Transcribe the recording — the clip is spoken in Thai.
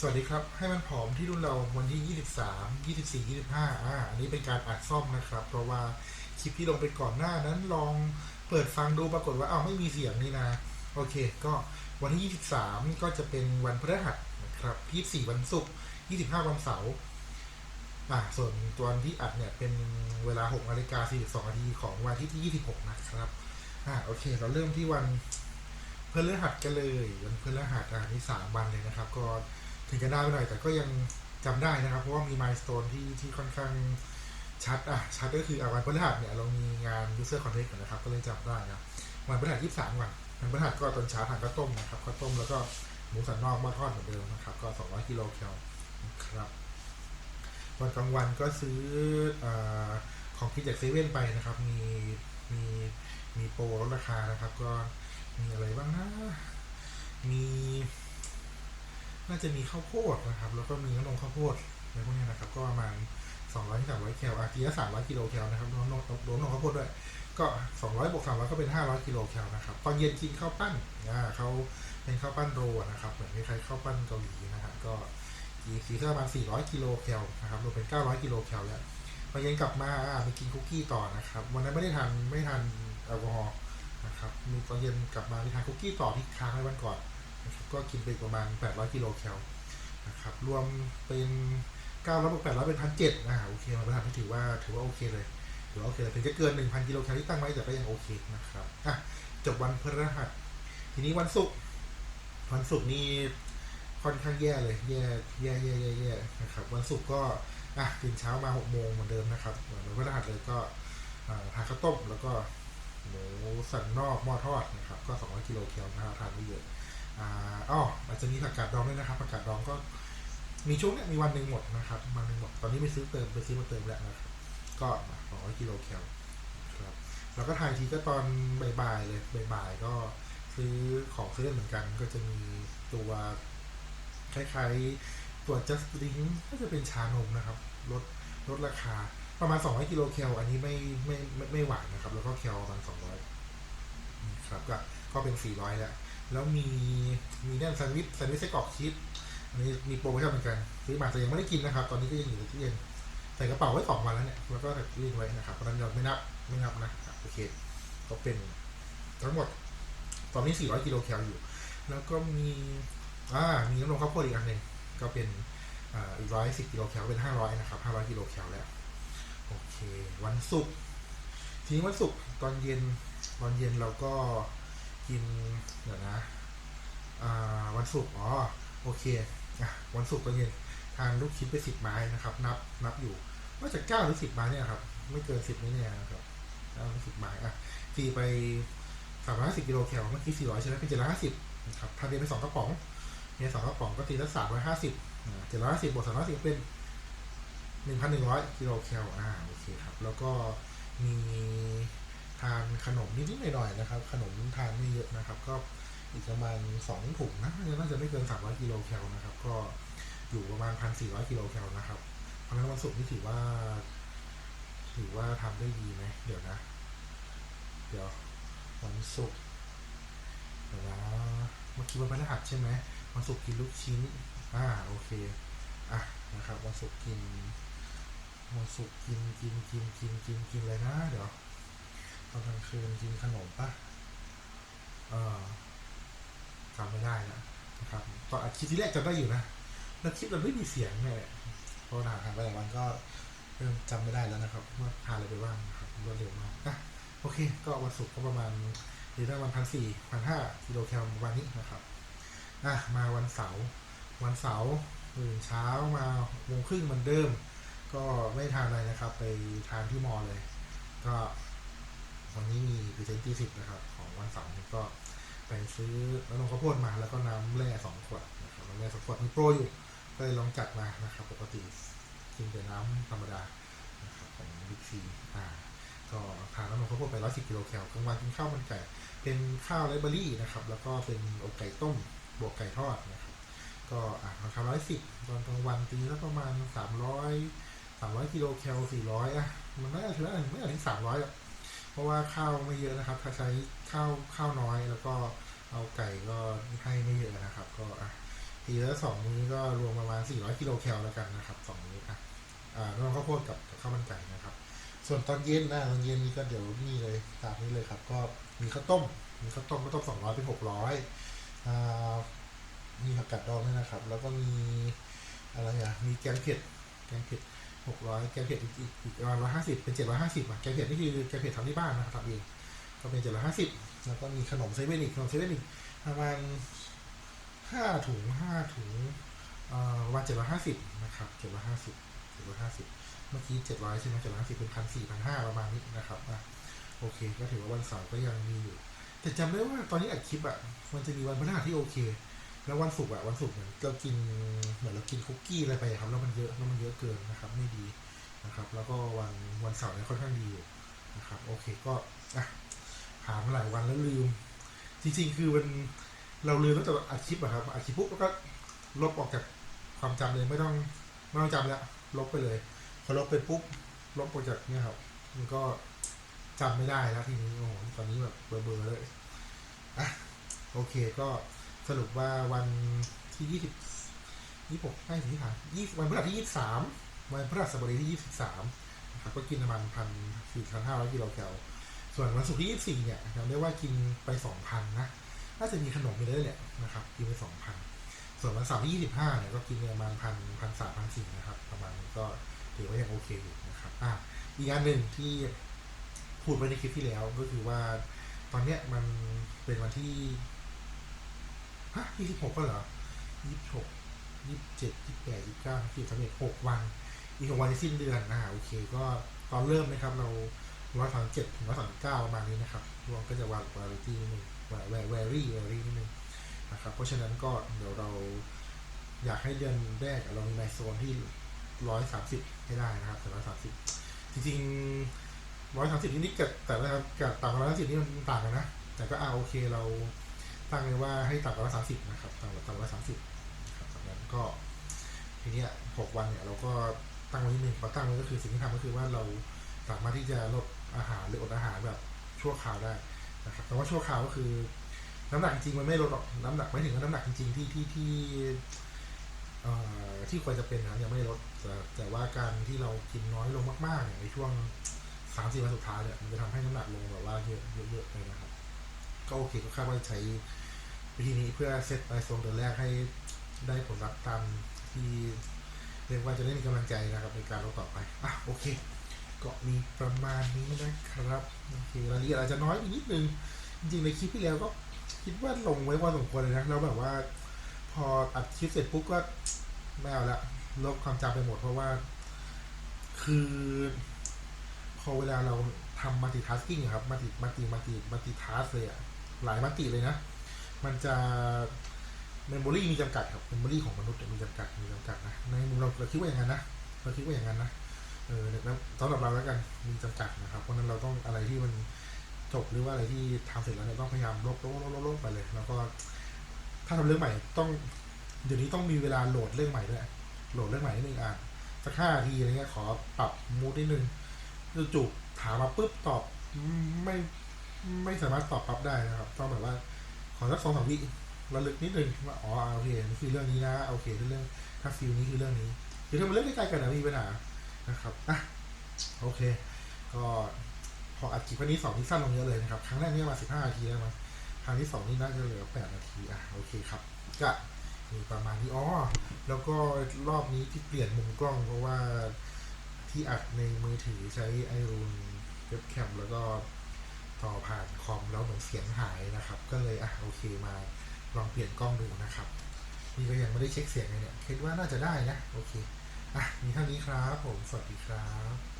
สวัสดีครับ ให้มันผอมที่รุ่นเราวันที่ 23 24 25อ่าอันนี้เป็นการอัดซ่อมนะครับ เพราะว่าคลิปที่ลงไปก่อนหน้านั้นลองเปิดฟังดูปรากฏว่าอ้าวไม่มีเสียงนี่นะ โอเค ก็วันที่ 23 ก็จะเป็นวันพฤหัสนะครับ 24 วันศุกร์ 25 วันเสาร์อ่าส่วนตัวนที่อัดเนี่ยเป็นเวลา6นาฬิกา42นาทีของวันที่ที่26 นะครับอ่าโอเค เราเริ่มที่วันพฤหัสกันเลยวันพฤหัสอ่านี่สามวันเลยนะครับ ก็ ถึงจะได้ไปหน่อย แต่ก็ยังจำได้นะครับ เพราะว่ามีมายสเตนที่ที่ค่อนข้างชัดอะชัดก็คืออะวันพฤหัสเนี่ยเรามีงาน user contact กันนะครับ ก็เลยจำได้นะวันพฤหัสยี่สามวันวันพฤหัสก็ตอนเช้าทานข้าวต้มนะครับข้าวต้มแล้วก็หมูสันนอกม้อทอดเหมือนเดิมนะครับ ก็สองร้อยกิโลแคลครับวันกลางวันก็ซื้ออของกินจากเซเว่นไปนะครับ มีมีมีโปรลดราคานะครับ ก็มีอะไรบ้างนะ มี น่าจะมีข้าวโพดนะครับ แล้วก็มีน้ำนมข้าวโพดอะไรพวกนี้นะครับ ก็ประมาณ200-300แคลอาทีละ300กิโลแคลนะครับรวมนมรวมนมข้าวโพดด้วย ก็ 200บวก300ก็เป็น 500กิโลแคลนะครับ ตอนเย็นกินข้าวปั้นอ่าเขาเป็นข้าวปั้นโรนะครับ เหมือนคล้ายๆข้าวปั้นเกาหลีนะครับ ก็กีสีก็ประมาณ400กิโลแคลนะครับรวมเป็น 900กิโลแคลแล้วพอเย็นกลับมาอ่ามีกินคุกกี้ต่อนะครับ วันนั้นไม่ได้ทานไม่ทานแอลกอฮอล์นะครับมีตอนเย็นกลับมามีทานคุกกี้ต่อที่ค้างไว้วันก่อน ก็กินไปประมาณ 800 กิโลแคลนะครับ รวมเป็น900บวก800 เป็น1,700อ่าโอเคมาประทานที่ถือว่าถือว่าโอเคเลยถือว่าโอเคเลยถึงจะเกิน 1,000 กิโลแคลที่ตั้งไว้แต่ก็ยังโอเคนะครับอะจบวันพฤหัสทีนี้วันศุกร์วันศุกร์นี่ค่อนข้างแย่เลย แย่แย่แย่แย่แย่นะครับ วันศุกร์ก็อะตื่นเช้ามา6โมงเหมือนเดิมนะครับเหมือนวันพฤหัสเลยก็ทานข้าวต้มแล้วก็หมูสันนอกหม้อทอดนะครับ ก็ 200 กิโลแคลนะครับทานไม่เยอะ อ๋ออาจจะมีผักกาดดองด้วยนะครับผักกาดดองก็มีช่วงเนี้ยมีวันหนึ่งหมดนะครับวันหนึ่งหมดตอนนี้ไปซื้อเติมไปซื้อมาเติมแล้วนะครับก็สองร้อยกิโลแคลครับแล้วก็ถ่ายทีก็ตอนบ่ายๆเลยบ่ายๆก็ซื้อของซื้อเล่นเหมือนกัน ก็จะมีตัวคล้ายๆตัว just drink ก็จะเป็นชานมนะครับลดลดราคาประมาณ 200กิโลแคลอันนี้ไม่ไม่ไม่ไม่หวานนะครับ แล้วก็แคลประมาณ200ครับก็ก็เป็น 400แล้ว แล้วมีมีเนี่ยแซนด์วิชแซนด์วิชไส้กรอกชีสอันนี้มีโปรโมชั่นเหมือนกันซื้อมาแต่ยังไม่ได้กินนะครับ ตอนนี้ก็ยังอยู่ในตู้เย็นใส่กระเป๋าไว้สองวันแล้วเนี่ยแล้วก็รีดไว้นะครับเพราะนั้นเราไม่นับไม่นับนะโอเคก็เป็นทั้งหมดตอนนี้ 400 กิโลแคลอยู่ แล้วก็มีอ่ามีน้ำนมข้าวโพดอีกอันหนึ่งก็เป็นอ่าอีกร้อยสิบกิโลแคลเป็น 500 นะครับ 500 กิโลแคลแล้ว โอเค วันศุกร์ทีนี้วันศุกร์ตอนเย็นตอนเย็นเราก็นเดี๋ยวนะ อ่าวัน ศุกร์อ๋อโอเคอะวันศุกร์ตอนเย็นทานลูกชิ้นไปสิบไม้นะครับ นับนับอยู่ว่าจะเก้าหรือสิบไม้เนี่ยครับ ไม่เกินสิบไม่แน่นะครับเก้าหรือสิบไม้อะตีไปสามร้อยสิบกิโลแคลเมื่อกี้สี่ร้อยใช่ไหมเป็นเจ็ดร้อยห้าสิบนะครับทานเดียวไปสองกระป๋องเนี่ยสองกระป๋องก็ตีละสามร้อยห้าสิบเจ็ดร้อยห้าสิบบวกสามร้อยสิบเป็นหนึ่งพันหนึ่งร้อยกิโลแคลอ่าโอเคครับ แล้วก็มีทานขนมนิดๆหน่อยๆนะครับ ขนมทานไม่เยอะนะครับ ก็ อีกประมาณสองถุงนะน่าจะไม่เกินสามร้อยกิโลแคลนะครับ ก็อยู่ประมาณพันสี่ร้อยกิโลแคลนะครับ เพราะฉะนั้นวันศุกร์นี่ถือว่า ถือว่าทำได้ดีไหมเดี๋ยวนะ เดี๋ยววันศุกร์เดี๋ยวนะเมื่อกี้วันพฤหัสใช่ไหมวันศุกร์กินลูกชิ้น อ่าโอเคอะนะครับวันศุกร์กินวันศุกร์กินกินกินกินกินกินอะไรนะ เดี๋ยวตอนกลางคืนกินขนมปะเออ จำไม่ได้แล้วนะครับตอนอัดคลิปที่แรกจำได้อยู่นะแล้วคลิปมันไม่มีเสียงเลยพอถ่ายผ่านไปหลายวันก็เริ่มจำไม่ได้แล้วนะครับว่าทานอะไรไปบ้างครับรวดเร็วมากอะโอเค ก็วันศุกร์ก็ประมาณหรือได้วันพันสี่พันห้ากิโลแคลประมาณนี้นะครับอะมาวันเสาร์วันเสาร์ตื่นเช้ามาโมงครึ่งเหมือนเดิม ก็ไม่ทานอะไรนะครับ ไปทานที่มอเลย ก็วันนี้มีพรีเซนต์ที่สิบนะครับ ของวันเสาร์นี้ก็ ไปซื้อน้ำนมข้าวโพดมาแล้วก็น้ำแร่สองขวดนะครับน้ำแร่สองขวดมีโปรอยู่ก็เลยลองจัดมานะครับ ปกติกินแต่น้ำธรรมดานะครับของบิ๊กซีอ่าก็ทานน้ำนมข้าวโพดไปร้อยสิบกิโลแคลกลางวันกินข้าวมันไก่เป็นข้าวไรเบอรี่นะครับ แล้วก็เป็นอกไก่ต้มบวกไก่ทอดนะครับ ก็อะราคาร้อยสิบตอนกลางวันตีแล้วประมาณสามร้อยสามร้อยกิโลแคลสี่ร้อยอะมันไม่ได้ถึงไม่ได้ถึงสามร้อยอะ ราะว่าข้าวไม่เยอะนะครับ ถ้าใช้ข้าวข้าวน้อย แล้วก็เอาไก่ก็ให้ไม่เยอะนะครับ ก็อะตีล้วสองมื้อก็รวมประมาณ 400 กิโลแคลแล้วกันนะครับสองมื้ออะอ่าน้องข้าวโพดกับกับข้าวมันไก่นะครับ ส่วนตอนเย็นนะตอนเย็นนี่ก็เดี๋ยวนี่เลยตามนี้เลยครับ ก็มีข้าวต้ม มีข้าวต้มข้าวต้มสองร้อยเป็นหกร้อยอ่ามีผักกาดดองด้วยนะครับ แล้วก็มีอะไรอะมีแกงเผ็ดแกงเผ็ด หกร้อยแกงเผ็ดอีกอีกประมาณร้อยห้าสิบเป็นเจ็ดร้อยห้าสิบอะแกงเผ็ดนี่คือแกงเผ็ดทำที่บ้านนะครับทำเองก็เป็นเจ็ดร้อยห้าสิบแล้วก็มีขนมเซเว่นอีกขนมเซเว่นอีกประมาณห้าถุงห้าถุงเอ่อประมาณเจ็ดร้อยห้าสิบนะครับเจ็ดร้อยห้าสิบเจ็ดร้อยห้าสิบเมื่อกี้เจ็ดร้อยใช่ไหมเจ็ดร้อยห้าสิบเป็นพันสี่พันห้าประมาณนี้นะครับอะโอเค ก็ถือว่าวันเสาร์ก็ยังมีอยู่ แต่จำได้ว่าตอนนี้อัดคลิปอะมันจะมีวันพฤหัสที่โอเค แล้ววันศุกร์อะวันศุกร์เหมือนเรากินเหมือนเรากินคุกกี้อะไรไปครับแล้วมันเยอะแล้วมันเยอะเกินนะครับ ไม่ดีนะครับ แล้วก็วันวันเสาร์เนี่ยค่อนข้างดีอยู่นะครับ โอเคก็อะผ่ามาหลายวันแล้วลืม จริงๆ คือมันเราลืมตั้งแต่อัดคลิปอะครับอัดคลิปปุ๊บแล้วก็ลบออกจากความจำเลยไม่ต้องไม่ต้องจำแล้วลบไปเลย พอลบไปปุ๊บลบโปรเจกต์เนี่ยครับ มันก็จำไม่ได้แล้วทีนี้โอ้โหตอนนี้แบบเบลอๆเลยอะโอเคก็ สรุปว่าวันที่ยี่สิบยี่หกไม่ถึงที่ผ่านยี่วันพฤหัสที่ยี่สามวันพฤหัสบดีที่ยี่สิบสามนะครับก็กินประมาณพันสี่พันห้าร้อยกิโลแคลส่วนวันศุกร์ที่ยี่สี่เนี่ยจำได้ว่ากินไปสองพันนะน่าจะมีขนมไปเลยแหละนะครับกินไปสองพันส่วนวันเสาร์ที่ยี่สิบห้าเนี่ยก็กินประมาณพันพันสามพันสี่นะครับ ประมาณนี้ก็ถือว่ายังโอเคอยู่นะครับอะอีกอันหนึ่งที่พูดไปในคลิปที่แล้วก็คือว่า ตอนเนี้ยมันเป็นวันที่ ยี่สิบหกก็เหรอยี่สิบหกยี่สิบเจ็ดยี่สิบแปดยี่สิบเก้ายี่สิบสามหกวัน อีกหกวันจะสิ้นเดือนอ่าโอเค ก็ตอนเริ่มนะครับ เราร้อยสามเจ็ดถึงร้อยสามเก้าประมาณนี้นะครับรวมก็จะวางวาริตี้นิดนึงแวร์แวร์แวรี่แวรี่นิดนึงนะครับ เพราะฉะนั้นก็เดี๋ยวเราอยากให้เดือนแรกเรามีไมโซนที่ร้อยสามสิบให้ได้นะครับแต่ร้อยสามสิบจริงๆร้อยสามสิบนี่กับแต่ละกับต่ำกว่าร้อยสามสิบนี่มันต่างกันนะ แต่ก็อ่าโอเคเรา ตั้งเลยว่าให้ต่ำกว่าสามสิบนะครับต่ำกว่าต่ำกว่าสามสิบครับจากนั้นก็ทีนี้หกวันเนี่ยเราก็ตั้งไว้นิดนึงพอตั้งไว้ก็คือสิ่งที่ทำก็คือว่าเราสามารถที่จะลดอาหารหรืออดอาหารแบบชั่วคราวได้นะครับแต่ว่าชั่วคราวก็คือน้ำหนักจริงมันไม่ลดหรอกน้ำหนักไม่ถึงกับน้ำหนักจริง ๆ ที่ที่ที่เอ่อที่ควรจะเป็นนะยังไม่ลดแต่แต่ว่าการที่เรากินน้อยลงมากๆเนี่ยในช่วงสามสี่วันสุดท้ายเนี่ยมันจะทำให้น้ำหนักลงแบบว่าเยอะเยอะๆเลยนะครับ ก็โอเคก็คาดว่าใช้วิธีนี้เพื่อเซตไอโซนเดือนแรกให้ได้ผลลัพธ์ตามที่เรียกว่าจะได้มีกำลังใจนะครับในการลดต่อไปอะโอเค ก็มีประมาณนี้นะครับโอเครายละเอียดอาจจะน้อยไปนิดนึง จริงๆในคลิปที่แล้วก็คิดว่าลงไว้พอสมควรเลยนะแล้วแบบว่า พออัดคลิปเสร็จปุ๊บก็ไม่เอาละลบความจำไปหมดเพราะว่า คือ พอเวลาเราทำมัลติทัสกิ้งครับมัลติมัลติมัลติมัลติทัสเลยอะ หลายมัลติเลยนะ มันจะเมมโมรีมีจำกัดครับเมมโมรีของมนุษย์เนี่ยมีจำกัดมีจำกัดนะในมุมเราเราคิดว่าอย่างนั้นนะเราคิดว่าอย่างนั้นนะเออแล้วสำหรับเราแล้วกันมีจำกัดนะครับ เพราะนั้นเราต้องอะไรที่มันจบหรือว่าอะไรที่ทำเสร็จแล้วเนี่ยต้องพยายามลบลบลบลบไปเลย แล้วก็ ถ้าทำเรื่องใหม่ต้องเดี๋ยวนี้ต้องมีเวลาโหลดเรื่องใหม่ด้วยโหลดเรื่องใหม่นิดนึงอะสักห้านาทีอะไรเงี้ยขอปรับมูดนิดนึงจู่ๆถามมาปุ๊บตอบไม่ ไม่สามารถตอบปั๊บได้นะครับต้องแบบว่า ขอสักสองสามวิระลึกนิดนึงว่าอ๋อโอเคนี่คือเรื่องนี้นะโอเคเรื่องถ้าฟิลนี้คือเรื่องนี้คือถ้ามันเรื่องใกล้ๆกันนะมีปัญหานะครับอะโอเค ก็พออัดคลิปวันนี้สองที่สั้นลงเยอะเลยนะครับ ครั้งแรกนี่มาสิบห้านาทีแล้วมั้งครั้งที่สองนี่น่าจะเหลือแปดนาทีอะโอเคครับก็มีประมาณนี้อ๋อแล้วก็รอบนี้ที่เปลี่ยนมุมกล้องเพราะว่าที่อัดในมือถือใช้ไอรูนเว็บแคมแล้วก็ ต่อผ่านคอมแล้วเหมือนเสียงหายนะครับ ก็เลยอะโอเคมาลองเปลี่ยนกล้องดูนะครับ นี่ก็ยังไม่ได้เช็คเสียงเลยเนี่ยคิดว่าน่าจะได้นะโอเคอะมีเท่านี้ครับผมสวัสดีครับ